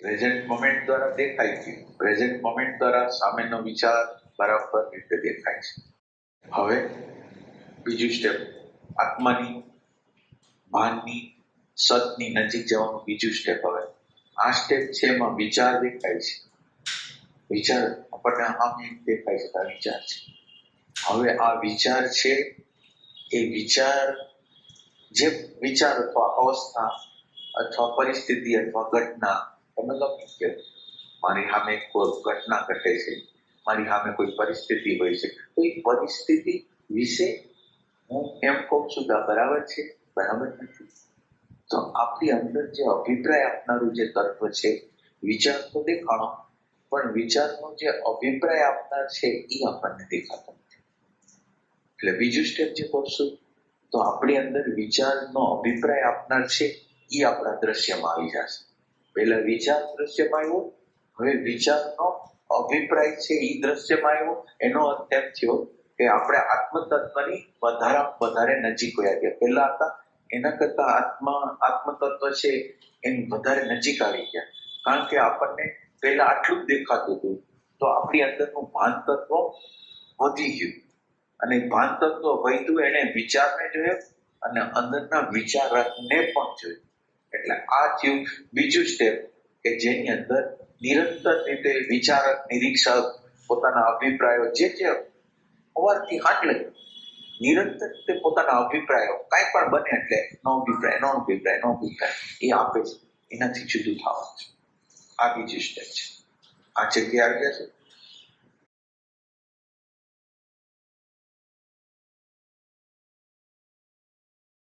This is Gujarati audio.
પ્રેઝન્ટ મોમેન્ટ દ્વારા દેખાય છે. પ્રેઝન્ટ મોમેન્ટ દ્વારા સામેનો વિચાર બરાબર રીતે દેખાય છે. હવે બીજું સ્ટેપ આત્માની ભાનની સતની નજીક જવાનું બીજું સ્ટેપ હવે. આ સ્ટેપ છે એમાં વિચાર દેખાય છે. વિચાર આપણને સામે દેખાય છે આ વિચાર છે. હવે આ વિચાર છે એ વિચાર, જે વિચાર અથવા અવસ્થા અથવા પરિસ્થિતિ અથવા ઘટના તમે લખી કે મારી સામે કોઈ ઘટના ઘટે છે મારી સામે કોઈ પરિસ્થિતિ હોય છે તો એ પરિસ્થિતિ વિશે હું એમ કહું છું કે બરાબર છે બરાબર નથી તો આપણી અંદર જે અભિપ્રાય આપનારું જે તત્વ છે વિચાર તો દેખાણો પણ વિચારનો જે અભિપ્રાય આપનાર છે એ આપણને દેખાતો નથી એટલે બીજું સ્ટેપ જે કરશું, તો આપણી અંદર વિચારનો અભિપ્રાય આપનાર છે એ આપણા દ્રશ્યમાં આવી જશે. પહેલા વિચાર દ્રશ્યમાં આવ્યો, હવે વિચારનો અભિપ્રાય છે એ દ્રશ્યમાં આવ્યો. એનો અત્યાર થયો કે આપણે આત્મતત્વની વધારે વધારે નજીક હોયા ગયા પહેલા હતા, એના કરતા આત્મા, આત્મતત્વ છે એમ વધારે નજીક આવી ગયા. કારણ કે આપણને પહેલા આટલું જ દેખાતું હતું. તો આપણી અંદરનું ભાન તત્વ વધી ગયું. અને ભાન તત્વ વધ્યું, એને વિચારને જોયો અને અંદરના વિચારને પણ જોયું. એટલે આ થયું બીજું સ્ટેપ કે જેની અંદર નિરંતર રીતે વિચારક નિરીક્ષક પોતાના અભિપ્રાયો જે જે સવારથી આટલે નિરંતર રીતે પોતાના અભિપ્રાયો કાંઈ પણ બને એટલે નો અભિપ્રાય નો અભિપ્રાય નો અભિપ્રાય, એ આપે છે. એનાથી જુદું થવાનું છે. આ બીજું સ્ટેપ છે. આ જગ્યા આવી જશે.